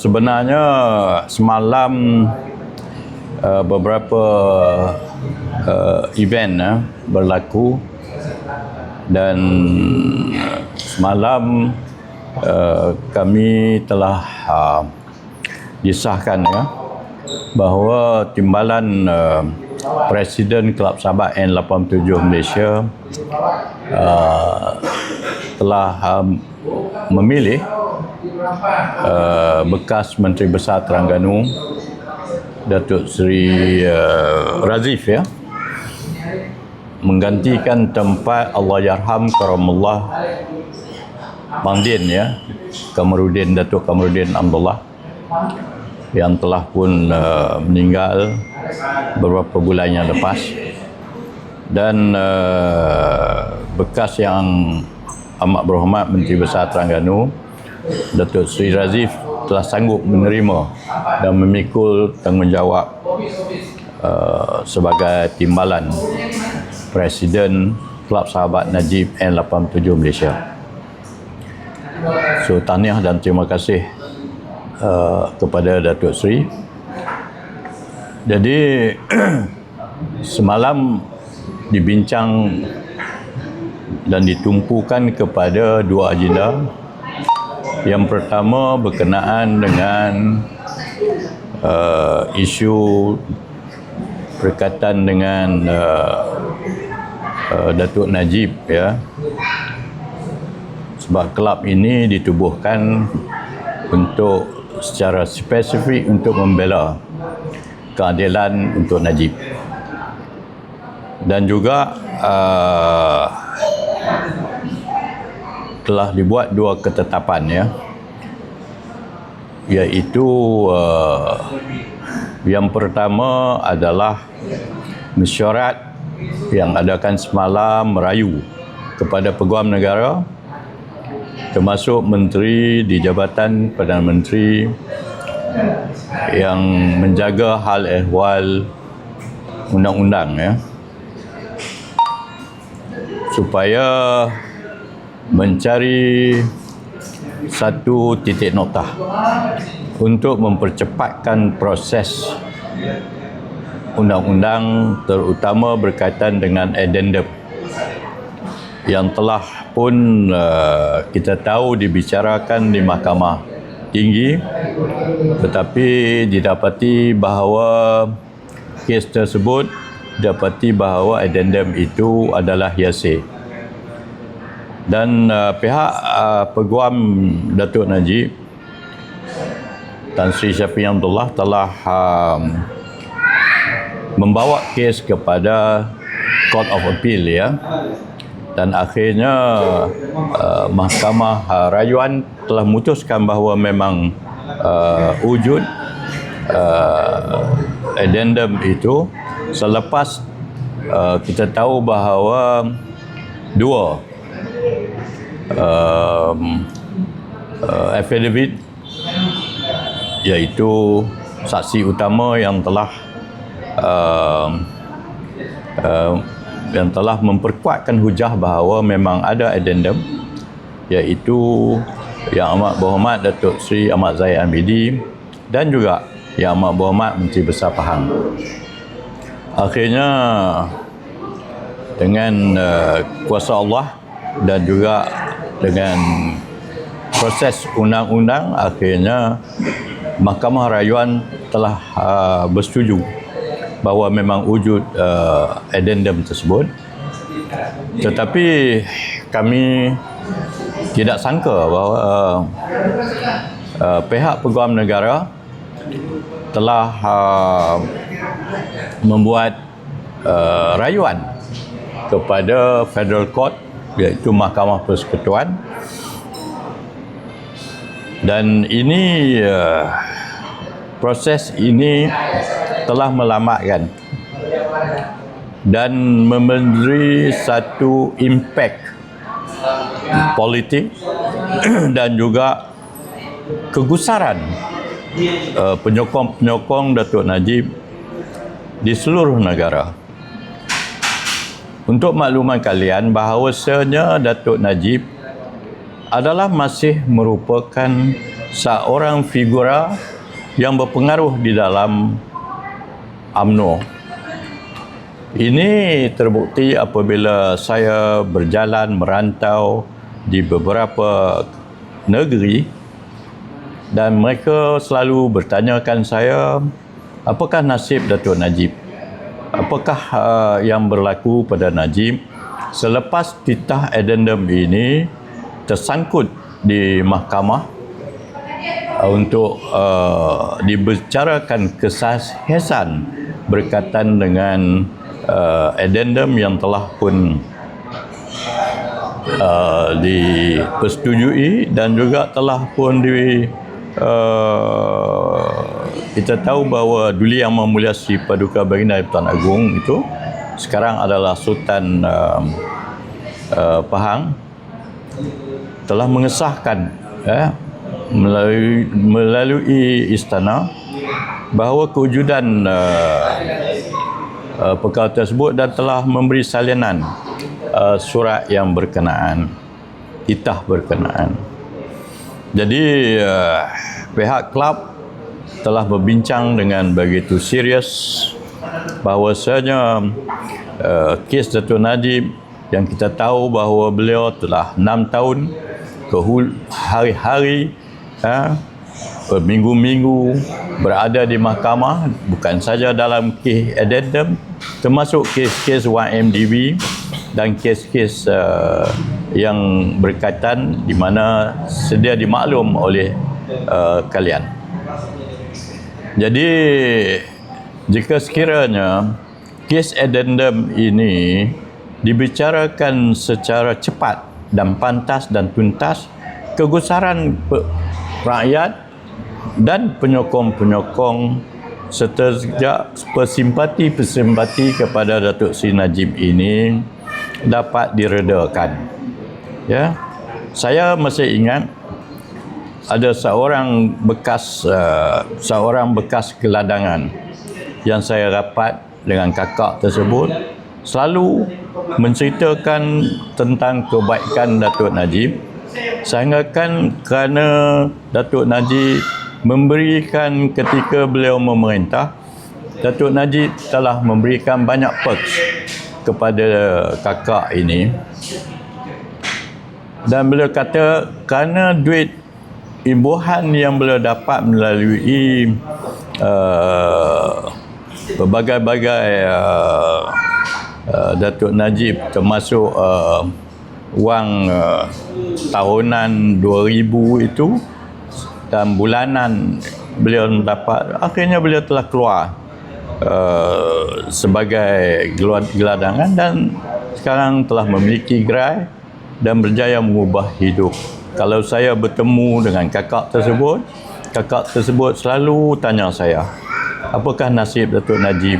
Sebenarnya semalam uh, beberapa uh, event uh, berlaku dan uh, semalam uh, kami telah uh, disahkan ya bahawa timbalan uh, Presiden Kelab Sabah N87 Malaysia uh, telah uh, memilih uh, bekas Menteri Besar Terengganu Datuk Seri uh, Razif ya menggantikan tempat Allahyarham Karamullah Bang Din ya Kamarudin Datuk Kamarudin Abdullah yang telah pun uh, meninggal beberapa bulan yang lepas. Dan uh, bekas yang amat berhormat Menteri Besar Terengganu Datuk Seri Razif telah sanggup menerima dan memikul tanggungjawab uh, sebagai timbalan Presiden Kelab Sahabat Najib N87 Malaysia. So tahniah dan terima kasih uh, kepada Datuk Seri. Jadi semalam dibincang dan ditumpukan kepada dua agenda. Yang pertama berkenaan dengan uh, isu berkaitan dengan uh, uh, Datuk Najib ya. Sebab kelab ini ditubuhkan untuk secara spesifik untuk membela keadilan untuk Najib. Dan juga uh, telah dibuat dua ketetapan ya. Iaitu uh, yang pertama adalah mesyuarat yang adakan semalam merayu kepada peguam negara termasuk menteri di Jabatan Perdana Menteri yang menjaga hal ehwal undang-undang ya. Supaya mencari satu titik nokta untuk mempercepatkan proses undang-undang terutama berkaitan dengan addendum yang telah pun uh, kita tahu dibicarakan di mahkamah tinggi tetapi didapati bahawa kes tersebut didapati bahawa addendum itu adalah hiasi dan uh, pihak uh, peguam Datuk Najib Tan Sri Syafiq Abdullah telah um, membawa kes kepada Court of Appeal ya. Dan akhirnya uh, Mahkamah uh, Rayuan telah memutuskan bahawa memang uh, wujud uh, addendum itu selepas uh, kita tahu bahawa dua um, uh, affidavit iaitu saksi utama yang telah uh, uh, yang telah memperkuatkan hujah bahawa memang ada addendum iaitu yang amat berhormat Datuk Seri Ahmad Zahid Amidi dan juga yang amat berhormat Menteri Besar Pahang. Akhirnya dengan uh, kuasa Allah dan juga dengan proses undang-undang akhirnya Mahkamah Rayuan telah uh, bersetuju bahawa memang wujud uh, addendum tersebut. Tetapi kami tidak sangka bahawa uh, uh, pihak peguam negara telah uh, membuat uh, rayuan kepada Federal Court iaitu Mahkamah Persekutuan dan ini uh, proses ini telah melamatkan dan memberi satu impak politik dan juga kegusaran uh, penyokong-penyokong Datuk Najib di seluruh negara. Untuk makluman kalian bahawasanya Datuk Najib adalah masih merupakan seorang figura yang berpengaruh di dalam AMNO. Ini terbukti apabila saya berjalan merantau di beberapa negeri dan mereka selalu bertanyakan saya apakah nasib Datuk Najib apakah uh, yang berlaku pada Najib? Selepas titah addendum ini tersangkut di mahkamah uh, untuk uh, dibicarakan kesahihan berkaitan dengan uh, addendum yang telah pun uh, dipersetujui dan juga telah pun di uh, kita tahu bahawa Duli Yang Mulia Sri Paduka Baginda Tuan Agong itu sekarang adalah Sultan uh, uh, Pahang telah mengesahkan ya, melalui melalui istana bahawa kewujudan uh, uh, perkara tersebut dan telah memberi salinan uh, surat yang berkenaan titah berkenaan. Jadi uh, pihak klub telah berbincang dengan begitu serius bahawasanya uh, kes Datuk Najib yang kita tahu bahawa beliau telah 6 tahun ke hari-hari uh, berminggu-minggu berada di mahkamah bukan saja dalam kes addendum termasuk kes-kes 1MDB dan kes-kes uh, yang berkaitan di mana sedia dimaklum oleh uh, kalian. Jadi jika sekiranya kes addendum ini dibicarakan secara cepat dan pantas dan tuntas, kegusaran rakyat dan penyokong-penyokong serta persimpati-persimpati kepada Datuk Seri Najib ini dapat diredakan. Ya. Saya masih ingat ada seorang bekas uh, seorang bekas geladangan yang saya rapat dengan kakak tersebut. Selalu menceritakan tentang kebaikan Datuk Najib. Sehingga kan kerana Datuk Najib memberikan ketika beliau memerintah Datuk Najib telah memberikan banyak perks kepada kakak ini. Dan beliau kata kerana duit imbuhan yang beliau dapat melalui uh, berbagai-bagai uh, uh, Datuk Najib termasuk uh, wang uh, tahunan 2000 itu dan bulanan beliau dapat akhirnya beliau telah keluar uh, sebagai geladangan dan sekarang telah memiliki gerai dan berjaya mengubah hidup. Kalau saya bertemu dengan kakak tersebut, kakak tersebut selalu tanya saya, apakah nasib Datuk Najib?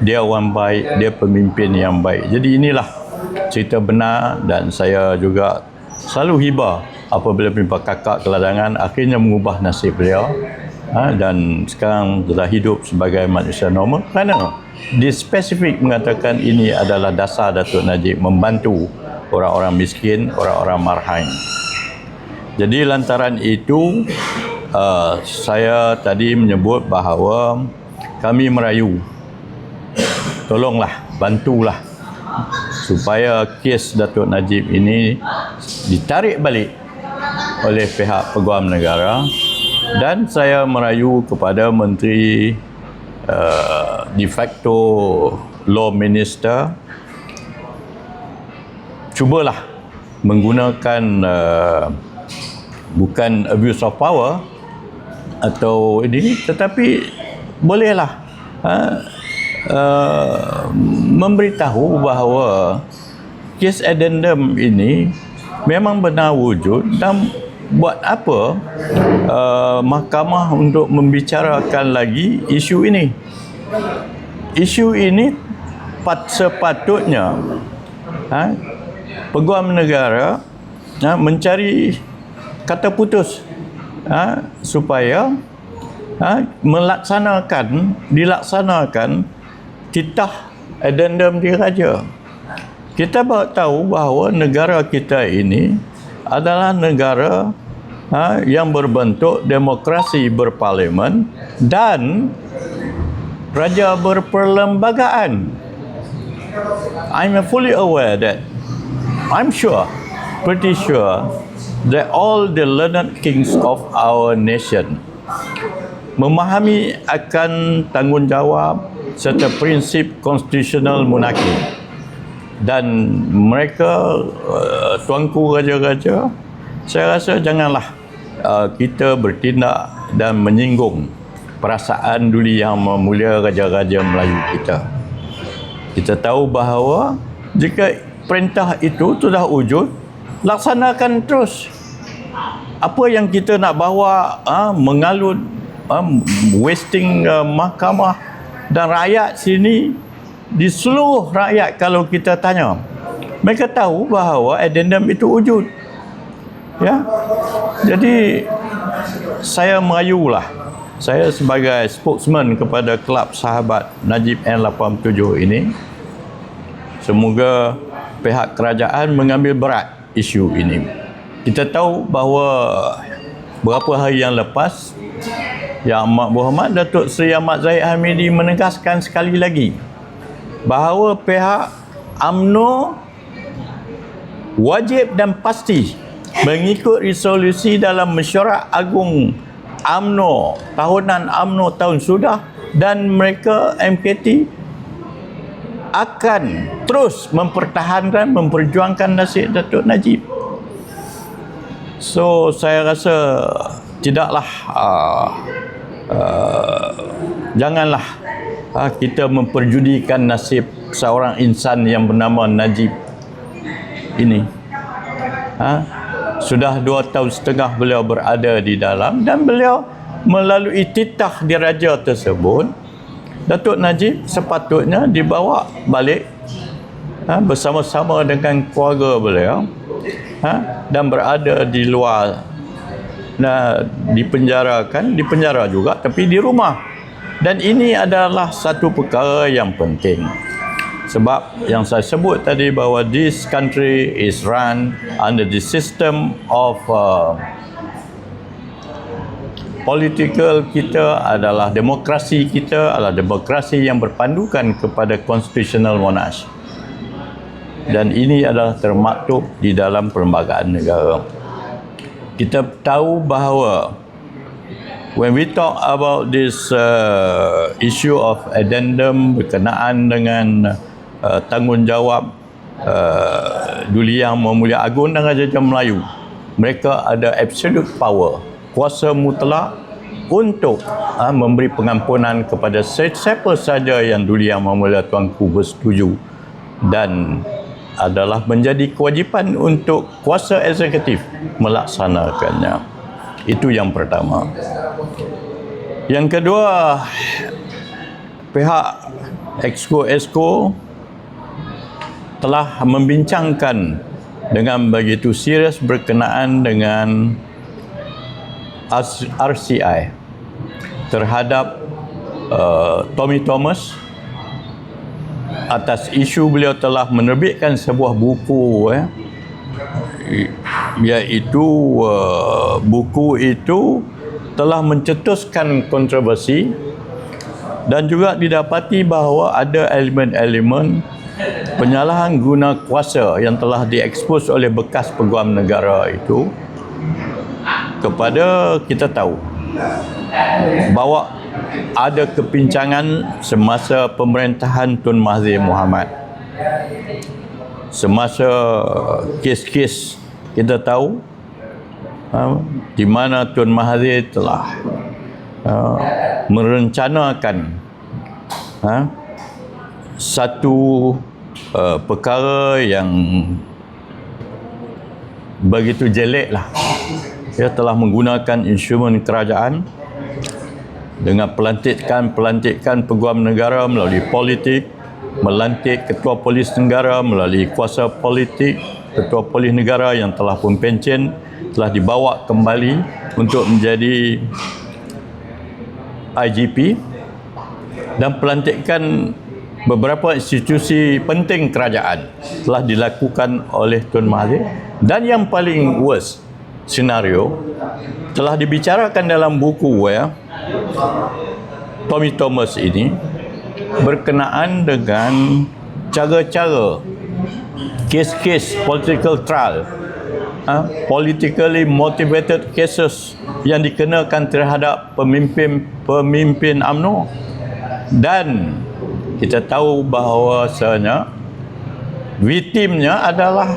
Dia orang baik, dia pemimpin yang baik. Jadi inilah cerita benar dan saya juga selalu hibah apabila jumpa kakak keladangan akhirnya mengubah nasib beliau ha, dan sekarang telah hidup sebagai manusia normal kerana dia spesifik mengatakan ini adalah dasar Datuk Najib membantu orang-orang miskin, orang-orang marhain. Jadi lantaran itu uh, saya tadi menyebut bahawa kami merayu. Tolonglah, bantulah supaya kes Datuk Najib ini ditarik balik oleh pihak peguam negara. Dan saya merayu kepada Menteri uh, de facto Law Minister. Cubalah menggunakan uh, bukan abuse of power atau ini tetapi bolehlah uh, uh, memberitahu bahawa kes addendum ini memang benar wujud dan buat apa uh, mahkamah untuk membicarakan lagi isu ini. Isu ini pat sepatutnya ha, peguam negara ha, mencari kata putus ha, supaya ha, melaksanakan dilaksanakan titah addendum diraja kita tahu bahawa negara kita ini adalah negara ha, yang berbentuk demokrasi berparlimen dan raja berperlembagaan. I'm fully aware that I'm sure, pretty sure that all the learned kings of our nation memahami akan tanggungjawab serta prinsip konstitusional monarki. Dan mereka uh, tuanku raja-raja saya rasa janganlah uh, kita bertindak dan menyinggung perasaan dulu yang memulia raja-raja Melayu kita. Kita tahu bahawa jika perintah itu sudah wujud laksanakan terus. Apa yang kita nak bawa uh, mengalut um, wasting uh, mahkamah dan rakyat sini di seluruh rakyat kalau kita tanya. Mereka tahu bahawa addendum itu wujud. Ya? Jadi saya merayulah. Saya sebagai spokesman kepada kelab sahabat Najib N87 ini semoga pihak kerajaan mengambil berat isu ini. Kita tahu bahawa beberapa hari yang lepas yang Amat Muhammad Datuk Seri Ahmad Zahid Hamidi menegaskan sekali lagi bahawa pihak AMNO wajib dan pasti mengikut resolusi dalam mesyuarat agung AMNO tahunan AMNO tahun sudah dan mereka MKT akan terus mempertahankan memperjuangkan nasib Datuk Najib. So saya rasa tidaklah uh, uh, janganlah uh, kita memperjudikan nasib seorang insan yang bernama Najib ini. Uh, sudah dua tahun setengah beliau berada di dalam dan beliau melalui titah diraja tersebut Datuk Najib sepatutnya dibawa balik ha, bersama-sama dengan keluarga beliau ha, dan berada di luar nah, dipenjarakan, dipenjara juga tapi di rumah. Dan ini adalah satu perkara yang penting. Sebab yang saya sebut tadi bahawa this country is run under the system of uh, political kita adalah demokrasi kita adalah demokrasi yang berpandukan kepada constitutional monarchy. Dan ini adalah termaktub di dalam perlembagaan negara kita tahu bahawa when we talk about this uh, issue of addendum berkenaan dengan uh, tanggungjawab uh, Duli Yang Memulia Agung dan Raja Melayu mereka ada absolute power kuasa mutlak untuk uh, memberi pengampunan kepada siapa saja yang Duli Yang Memulia Tuanku bersetuju dan adalah menjadi kewajipan untuk kuasa eksekutif melaksanakannya. Itu yang pertama. Yang kedua, pihak Exco-Exco telah membincangkan dengan begitu serius berkenaan dengan RCI terhadap uh, Tommy Thomas atas isu beliau telah menerbitkan sebuah buku eh iaitu uh, buku itu telah mencetuskan kontroversi dan juga didapati bahawa ada elemen-elemen penyalahan guna kuasa yang telah diekspos oleh bekas peguam negara itu kepada kita tahu bahawa ada kepincangan semasa pemerintahan Tun Mahathir Mohamad. Semasa kes-kes kita tahu ha, di mana Tun Mahathir telah ha, merencanakan ha, satu uh, perkara yang begitu jelek lah. Dia telah menggunakan instrumen kerajaan dengan pelantikan-pelantikan peguam negara melalui politik, melantik ketua polis negara melalui kuasa politik, ketua polis negara yang telah pun pencen telah dibawa kembali untuk menjadi IGP dan pelantikan beberapa institusi penting kerajaan telah dilakukan oleh Tun Mahathir. Dan yang paling worst senario telah dibicarakan dalam buku ya Tommy Thomas ini berkenaan dengan cara-cara kes-kes political trial ha, politically motivated cases yang dikenakan terhadap pemimpin-pemimpin AMNO dan kita tahu bahawasanya Victimnya adalah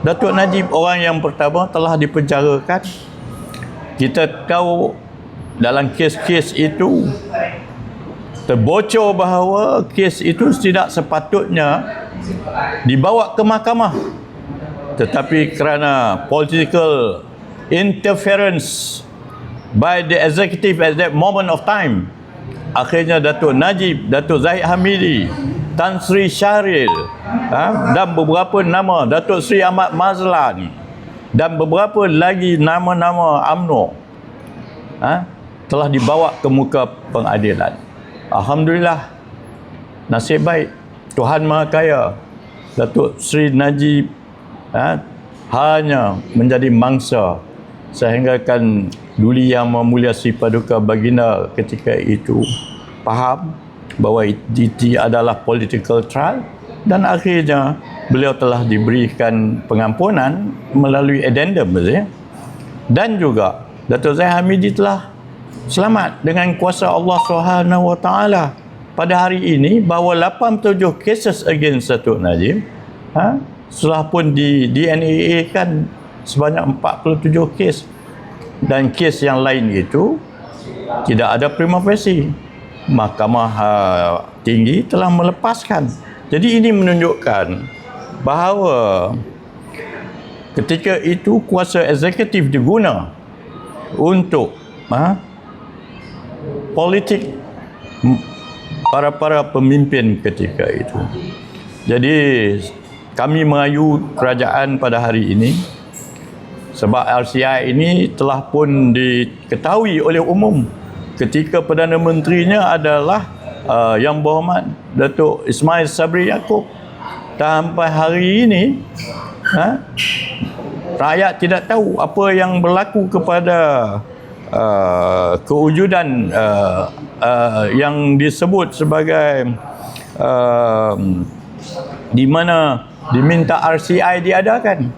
Datuk Najib orang yang pertama telah dipenjarakan. Kita tahu dalam kes-kes itu terbocor bahawa kes itu tidak sepatutnya dibawa ke mahkamah. Tetapi kerana political interference by the executive at that moment of time, akhirnya Datuk Najib, Datuk Zahid Hamidi Tan Sri Syahril ha, dan beberapa nama Datuk Sri Ahmad Mazlan dan beberapa lagi nama-nama AMNO ha, telah dibawa ke muka pengadilan. Alhamdulillah nasib baik. Tuhan Maha Kaya Datuk Sri Najib ha, hanya menjadi mangsa sehingga kan duli yang memulia si paduka baginda ketika itu. Faham bahawa itu adalah political trial dan akhirnya beliau telah diberikan pengampunan melalui addendum ya. dan juga Datuk Zaid Hamidi telah selamat dengan kuasa Allah Subhanahu Wa Taala pada hari ini bahawa 87 cases against Datuk Najib ha, setelah pun di DNA kan sebanyak 47 kes dan kes yang lain itu tidak ada prima facie Mahkamah uh, Tinggi telah melepaskan. Jadi ini menunjukkan bahawa ketika itu kuasa eksekutif diguna untuk ha, politik para-para pemimpin ketika itu. Jadi kami mengayu kerajaan pada hari ini sebab RCI ini telah pun diketahui oleh umum ketika Perdana Menterinya adalah uh, Yang Berhormat Datuk Ismail Sabri Yaakob. Sampai hari ini ha, rakyat tidak tahu apa yang berlaku kepada uh, kewujudan uh, uh, yang disebut sebagai uh, di mana diminta RCI diadakan.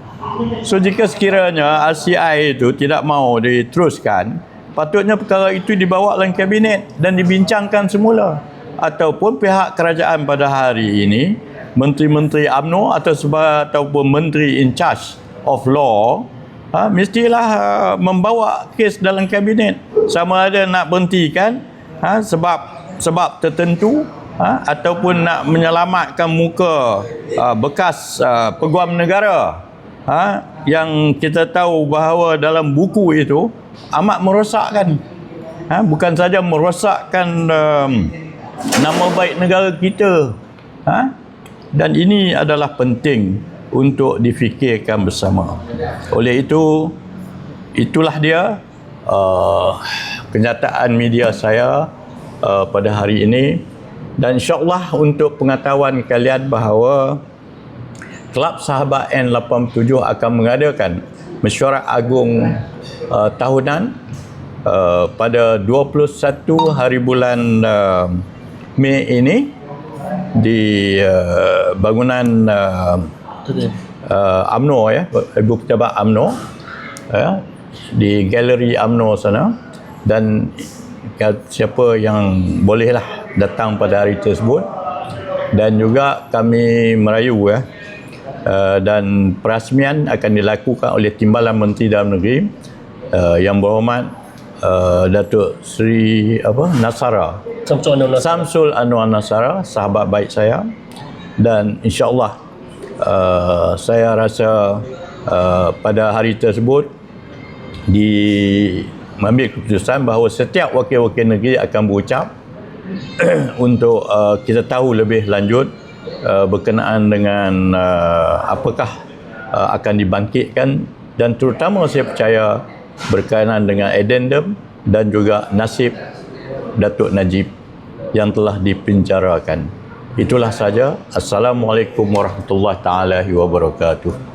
So jika sekiranya RCI itu tidak mau diteruskan patutnya perkara itu dibawa dalam kabinet dan dibincangkan semula. Ataupun pihak kerajaan pada hari ini menteri-menteri AMNO atau sebab ataupun menteri in charge of law ha, mestilah uh, membawa kes dalam kabinet. Sama ada nak berhentikan ha, sebab sebab tertentu ha, ataupun nak menyelamatkan muka uh, bekas uh, peguam negara ha, yang kita tahu bahawa dalam buku itu amat merosakkan. Ha, bukan saja merosakkan um, nama baik negara kita. Ha? dan ini adalah penting untuk difikirkan bersama. Oleh itu itulah dia uh, kenyataan media saya uh, pada hari ini. Dan insyaAllah untuk pengetahuan kalian bahawa Kelab Sahabat N87 akan mengadakan mesyuarat agung uh, tahunan uh, pada 21 hari bulan uh, Mei ini di uh, bangunan uh, uh, AMNO ya Ibu Pejabat AMNO ya di galeri AMNO sana. Dan siapa yang bolehlah datang pada hari tersebut. Dan juga kami merayu ya uh, dan perasmian akan dilakukan oleh Timbalan Menteri Dalam Negeri uh, yang berhormat uh, Datuk Sri apa Nasara Samsul Anwar Nasara. Samsul Anwar Nasara sahabat baik saya dan insyaallah uh, saya rasa uh, pada hari tersebut di mengambil keputusan bahawa setiap wakil-wakil negeri akan berucap untuk uh, kita tahu lebih lanjut uh, berkenaan dengan uh, apakah uh, akan dibangkitkan dan terutama saya percaya berkaitan dengan addendum dan juga nasib Datuk Najib yang telah dipenjarakan. Itulah saja. Assalamualaikum warahmatullahi taala wabarakatuh.